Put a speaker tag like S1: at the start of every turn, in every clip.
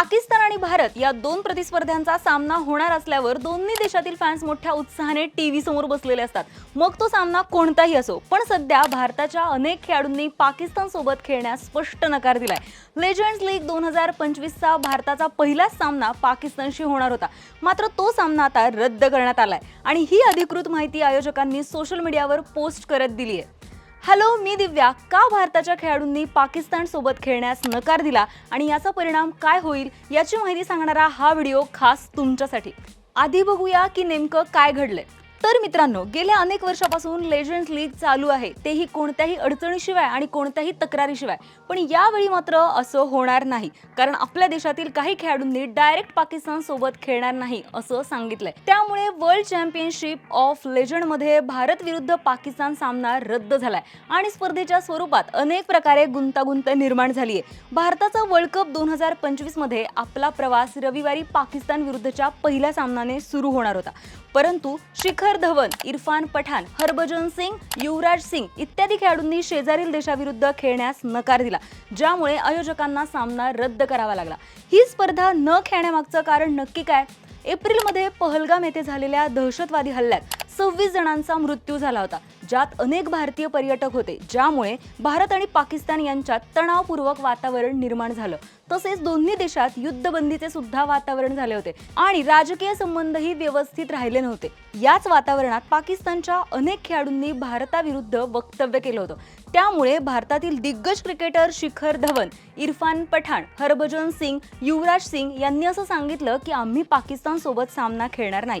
S1: पाकिस्तान आणि भारत या दोन प्रतिस्पर्ध्यांचा सामना होणार असल्यावर दोन्ही देशातील फॅन्स मोठ्या उत्साहाने टीव्ही समोर बसलेले असतात. मग तो सामना कोणताही असो पण सध्या भारताच्या अनेक खेळाडूंनी पाकिस्तान सोबत खेळण्यास स्पष्ट नकार दिलाय. लेजंड्स लीग दोन हजार पंचवीसचा भारताचा पहिलाच सामना पाकिस्तानशी होणार होता. मात्र तो सामना आता रद्द करण्यात आलाय. आणि ही अधिकृत माहिती आयोजकांनी सोशल मीडियावर पोस्ट करत दिली आहे हॅलो मी दिव्या. का भारताच्या खेळाडूंनी पाकिस्तान सोबत खेळण्यास नकार दिला आणि याचा परिणाम काय होईल याची माहिती सांगणारा हा व्हिडिओ खास तुमच्यासाठी. आधी बघूया की नेमकं काय घडलंय. तर मित्रांनो गेल्या अनेक वर्षापासून लेजंड्स लीग चालू आहे. तेही कोणत्याही अडचणीशिवाय आणि कोणत्याही तक्रारीशिवाय. पण यावेळी मात्र असं होणार नाही. कारण आपल्या देशातील काही खेळाडूंनी डायरेक्ट पाकिस्तान सोबत खेळणार नाही असं सांगितलंय. त्यामुळे वर्ल्ड चॅम्पियनशिप ऑफ लेजंडमध्ये भारत विरुद्ध पाकिस्तान सामना रद्द झालाय. आणि स्पर्धेच्या स्वरूपात अनेक प्रकारे गुंतागुंत निर्माण झाली आहे भारताचा वर्ल्ड कप दोन हजार पंचवीसमध्ये आपला प्रवास रविवारी पाकिस्तान विरुद्धच्या पहिल्या सामन्याने सुरू होणार होता. परंतु शिखर शिखर धवन इरफान पठाण हरभजन सिंग युवराज सिंग इत्यादी खेळाडूंनी शेजारील देशाविरुद्ध खेळण्यास नकार दिला ज्यामुळे आयोजकांना सामना रद्द करावा लागला. ही स्पर्धा न खेळण्यामागचं कारण नक्की काय? एप्रिलमध्ये पहलगाम येथे झालेल्या दहशतवादी हल्ल्यात सव्वीस जणांचा मृत्यू झाला होता ज्यात अनेक भारतीय पर्यटक होते ज्यामुळे भारत आणि पाकिस्तान यांच्यात तणावपूर्वक वातावरण निर्माण झालं. तसेच दोन्ही देशात युद्धबंदीचे सुद्धा वातावरण झाले होते आणि राजकीय संबंधही व्यवस्थित राहिले नव्हते. याच वातावरणात पाकिस्तानच्या अनेक खेळाडूंनी भारताविरुद्ध वक्तव्य केलं होतं. त्यामुळे भारतातील दिग्गज क्रिकेटर शिखर धवन इरफान पठाण हरभजन सिंग युवराज सिंग यांनी असं सांगितलं की आम्ही पाकिस्तान सोबत सामना खेळणार नाही.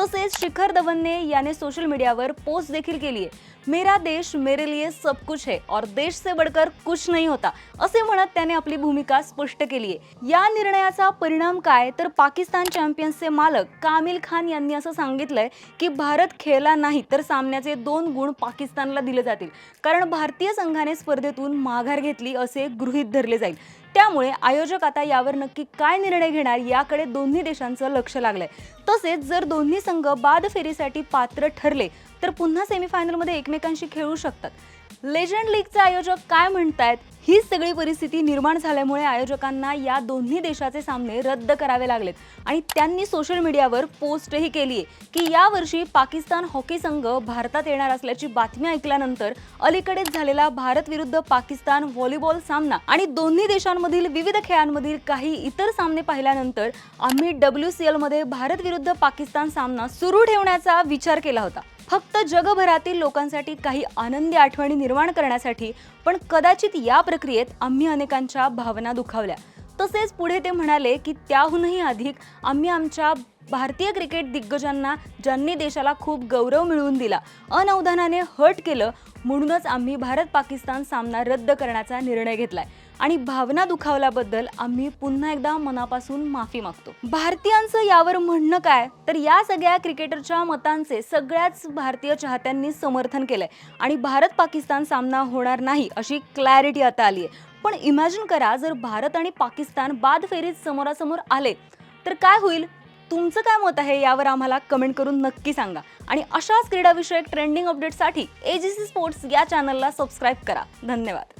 S1: तसेच शिखर धवनने याने सोशल मीडियावर पोस्ट देखील केली आहे मेरा देश मेरे लिए सब कुछ है. और देश से बढ़कर कुछ नहीं होता असे म्हणत त्याने आपली भूमिका स्पष्ट केली आहे या निर्णयाचा परिणाम काय? तर पाकिस्तान चॅम्पियन्सचे मालक कामिल खान यांनी असं सांगितलंय की भारत खेळला नाही तर सामन्याचे दोन गुण पाकिस्तानला दिले जातील. कारण भारतीय संघाने स्पर्धेतून माघार घेतली असे गृहीत धरले जाईल. त्यामुळे आयोजक आता यावर नक्की काय निर्णय घेणार याकडे दोन्ही देशांचं लक्ष लागलंय. तसेच जर दोन्ही संघ बाद फेरीसाठी पात्र ठरले तर पुन्हा सेमीफायनलमध्ये एकमेकांशी खेळू शकतात. लेजंड लीगचे आयोजक काय म्हणतायत? ही सगळी परिस्थिती निर्माण झाल्यामुळे आयोजकांना या दोन्ही देशाचे सामने रद्द करावे लागलेत. आणि त्यांनी सोशल मीडियावर पोस्टही केली आहे की यावर्षी पाकिस्तान हॉकी संघ भारतात येणार असल्याची बातमी ऐकल्यानंतर अलीकडेच झालेला भारत विरुद्ध पाकिस्तान व्हॉलीबॉल सामना आणि दोन्ही देशांमधील विविध खेळांमधील काही इतर सामने पाहिल्यानंतर आम्ही डब्ल्यू सी एलमध्ये भारत विरुद्ध पाकिस्तान सामना सुरू ठेवण्याचा विचार केला होता. फक्त जगभरातील लोकांसाठी काही आनंदी आठवणी निर्माण करण्यासाठी पण कदाचित या प्रक्रियेत आम्ही अनेकांच्या भावना दुखावल्या. तसेच पुढे ते म्हणाले की त्याहूनही अधिक आम्ही आमच्या भारतीय क्रिकेट दिग्गजांना ज्यांनी देशाला खूप गौरव मिळवून दिला अनवधानाने हट केलं म्हणूनच आम्ही भारत पाकिस्तान सामना रद्द करण्याचा निर्णय घेतलाय. आणि भावना दुखावल्याबद्दल आम्ही पुन्हा एकदा मनापासून माफी मागतो. भारतीयांचं यावर म्हणणं काय? तर या सगळ्या क्रिकेटरच्या मतांचे सगळ्याच भारतीय चाहत्यांनी समर्थन केलंय. आणि भारत पाकिस्तान सामना होणार नाही अशी क्लॅरिटी आता आली आहे पण इमॅजिन करा जर भारत आणि पाकिस्तान बाद फेरीत समोरासमोर आले तर काय होईल? तुमचं काय मत आहे यावर आम्हाला कमेंट करून नक्की सांगा. आणि अशाच क्रीडाविषयक ट्रेंडिंग अपडेटसाठी एजीसी स्पोर्ट्स या चॅनलला सबस्क्राईब करा. धन्यवाद.